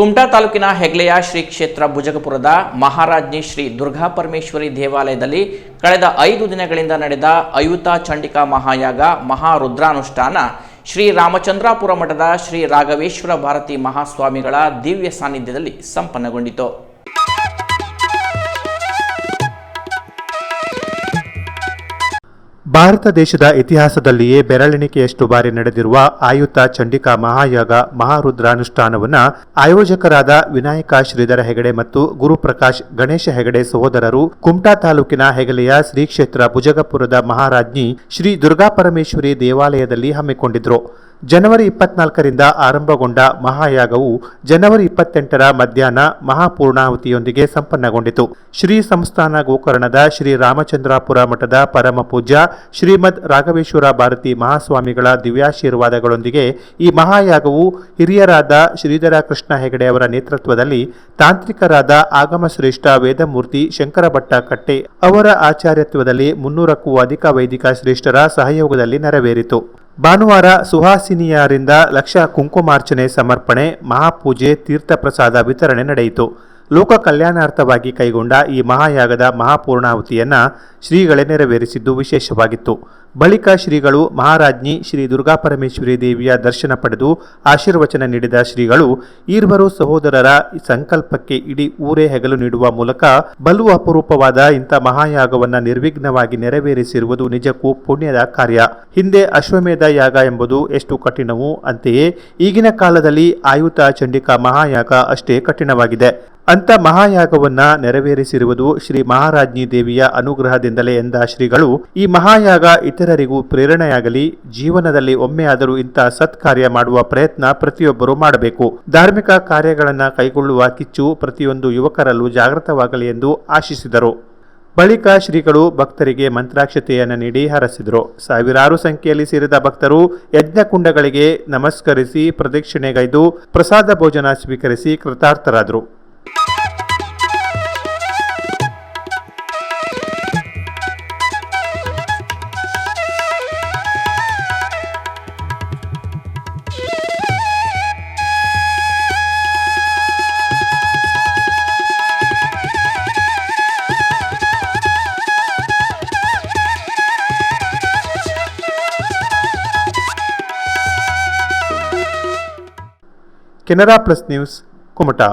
ಕುಮಟಾ ತಾಲೂಕಿನ ಹೆಗ್ಲೆಯ ಶ್ರೀ ಕ್ಷೇತ್ರ ಭುಜಗಪುರದ ಮಹಾರಾಜ್ನಿ ಶ್ರೀ ದುರ್ಗಾ ಪರಮೇಶ್ವರಿ ದೇವಾಲಯದಲ್ಲಿ ಕಳೆದ ಐದು ದಿನಗಳಿಂದ ನಡೆದ ಅಯುತ ಚಂಡಿಕಾ ಮಹಾಯಾಗ ಮಹಾರುದ್ರಾನುಷ್ಠಾನ ಶ್ರೀ ರಾಮಚಂದ್ರಾಪುರ ಮಠದ ಶ್ರೀ ರಾಘವೇಶ್ವರ ಭಾರತಿ ಮಹಾಸ್ವಾಮಿಗಳ ದಿವ್ಯ ಸಾನ್ನಿಧ್ಯದಲ್ಲಿ ಸಂಪನ್ನಗೊಂಡಿತು. ಭಾರತ ದೇಶದ ಇತಿಹಾಸದಲ್ಲಿಯೇ ಬೆರಳೆಣಿಕೆಯಷ್ಟು ಬಾರಿ ನಡೆದಿರುವ ಆಯುತ ಚಂಡಿಕಾ ಮಹಾಯಾಗ ಮಹಾರುದ್ರಾನುಷ್ಠಾನವನ್ನ ಆಯೋಜಕರಾದ ವಿನಾಯಕ ಶ್ರೀಧರ ಹೆಗಡೆ ಮತ್ತು ಗುರುಪ್ರಕಾಶ್ ಗಣೇಶ ಹೆಗಡೆ ಸಹೋದರರು ಕುಮಟಾ ತಾಲೂಕಿನ ಹೆಗಲೆಯ ಶ್ರೀ ಕ್ಷೇತ್ರ ಭುಜಗಪುರದ ಮಹಾರಾಜ್ಞಿ ಶ್ರೀ ದುರ್ಗಾಪರಮೇಶ್ವರಿ ದೇವಾಲಯದಲ್ಲಿ ಹಮ್ಮಿಕೊಂಡಿದ್ರು. ಜನವರಿ ಇಪ್ಪತ್ನಾಲ್ಕರಿಂದ ಆರಂಭಗೊಂಡ ಮಹಾಯಾಗವು ಜನವರಿ ಇಪ್ಪತ್ತೆಂಟರ ಮಧ್ಯಾಹ್ನ ಮಹಾಪೂರ್ಣಾಹುತಿಯೊಂದಿಗೆ ಸಂಪನ್ನಗೊಂಡಿತು. ಶ್ರೀ ಸಂಸ್ಥಾನ ಗೋಕರ್ಣದ ಶ್ರೀ ರಾಮಚಂದ್ರಾಪುರ ಮಠದ ಪರಮ ಪೂಜ್ಯ ಶ್ರೀಮದ್ ರಾಘವೇಶ್ವರ ಭಾರತಿ ಮಹಾಸ್ವಾಮಿಗಳ ದಿವ್ಯಾಶೀರ್ವಾದಗಳೊಂದಿಗೆ ಈ ಮಹಾಯಾಗವು ಹಿರಿಯರಾದ ಶ್ರೀಧರ ಕೃಷ್ಣ ಹೆಗಡೆ ಅವರ ನೇತೃತ್ವದಲ್ಲಿ ತಾಂತ್ರಿಕರಾದ ಆಗಮ ಶ್ರೇಷ್ಠ ವೇದಮೂರ್ತಿ ಶಂಕರ ಭಟ್ಟ ಕಟ್ಟೆ ಅವರ ಆಚಾರ್ಯತ್ವದಲ್ಲಿ ಮುನ್ನೂರಕ್ಕೂ ಅಧಿಕ ವೈದಿಕ ಶ್ರೇಷ್ಠರ ಸಹಯೋಗದಲ್ಲಿ ನೆರವೇರಿತು. ಭಾನುವಾರ ಸುಹಾಸಿನಿಯರಿಂದ ಲಕ್ಷ ಕುಂಕುಮಾರ್ಚನೆ ಸಮರ್ಪಣೆ ಮಹಾಪೂಜೆ ತೀರ್ಥಪ್ರಸಾದ ವಿತರಣೆ ನಡೆಯಿತು. ಲೋಕ ಕಲ್ಯಾಣಾರ್ಥವಾಗಿ ಕೈಗೊಂಡ ಈ ಮಹಾಯಾಗದ ಮಹಾಪೂರ್ಣಾಹುತಿಯನ್ನು ಶ್ರೀಗಳೇ ನೆರವೇರಿಸಿದ್ದು ವಿಶೇಷವಾಗಿತ್ತು. ಬಳಿಕ ಶ್ರೀಗಳು ಮಹಾರಾಜ್ಞಿ ಶ್ರೀ ದುರ್ಗಾಪರಮೇಶ್ವರಿ ದೇವಿಯ ದರ್ಶನ ಪಡೆದು ಆಶೀರ್ವಚನ ನೀಡಿದ ಶ್ರೀಗಳು ಈರ್ವರು ಸಹೋದರರ ಸಂಕಲ್ಪಕ್ಕೆ ಇಡೀ ಊರೇ ಹೆಗಲು ನೀಡುವ ಮೂಲಕ ಬಲು ಅಪರೂಪವಾದ ಇಂಥ ಮಹಾಯಾಗವನ್ನು ನಿರ್ವಿಘ್ನವಾಗಿ ನೆರವೇರಿಸಿರುವುದು ನಿಜಕ್ಕೂ ಪುಣ್ಯದ ಕಾರ್ಯ. ಹಿಂದೆ ಅಶ್ವಮೇಧ ಯಾಗ ಎಂಬುದು ಎಷ್ಟು ಕಠಿಣವೂ ಅಂತೆಯೇ ಈಗಿನ ಕಾಲದಲ್ಲಿ ಆಯುತ ಚಂಡಿಕಾ ಮಹಾಯಾಗ ಅಷ್ಟೇ ಕಠಿಣವಾಗಿದೆ. ಅಂತ ಮಹಾಯಾಗವನ್ನ ನೆರವೇರಿಸಿರುವುದು ಶ್ರೀ ಮಹಾರಾಜ್ಞಿ ದೇವಿಯ ಅನುಗ್ರಹದಿಂದಲೇ ಎಂದ ಶ್ರೀಗಳು. ಈ ಮಹಾಯಾಗ ಇತರರಿಗೂ ಪ್ರೇರಣೆಯಾಗಲಿ, ಜೀವನದಲ್ಲಿ ಒಮ್ಮೆಯಾದರೂ ಇಂಥ ಸತ್ಕಾರ್ಯ ಮಾಡುವ ಪ್ರಯತ್ನ ಪ್ರತಿಯೊಬ್ಬರೂ ಮಾಡಬೇಕು. ಧಾರ್ಮಿಕ ಕಾರ್ಯಗಳನ್ನು ಕೈಗೊಳ್ಳುವ ಕಿಚ್ಚು ಪ್ರತಿಯೊಂದು ಯುವಕರಲ್ಲೂ ಜಾಗೃತವಾಗಲಿ ಎಂದು ಆಶಿಸಿದರು. ಬಳಿಕ ಶ್ರೀಗಳು ಭಕ್ತರಿಗೆ ಮಂತ್ರಾಕ್ಷತೆಯನ್ನು ನೀಡಿ ಹರಸಿದರು. ಸಾವಿರಾರು ಸಂಖ್ಯೆಯಲ್ಲಿ ಸೇರಿದ ಭಕ್ತರು ಯಜ್ಞಕುಂಡಗಳಿಗೆ ನಮಸ್ಕರಿಸಿ ಪ್ರದಕ್ಷಿಣೆಗೈದು ಪ್ರಸಾದ ಭೋಜನ ಸ್ವೀಕರಿಸಿ ಕೃತಾರ್ಥರಾದರು. Canara plus news Kumta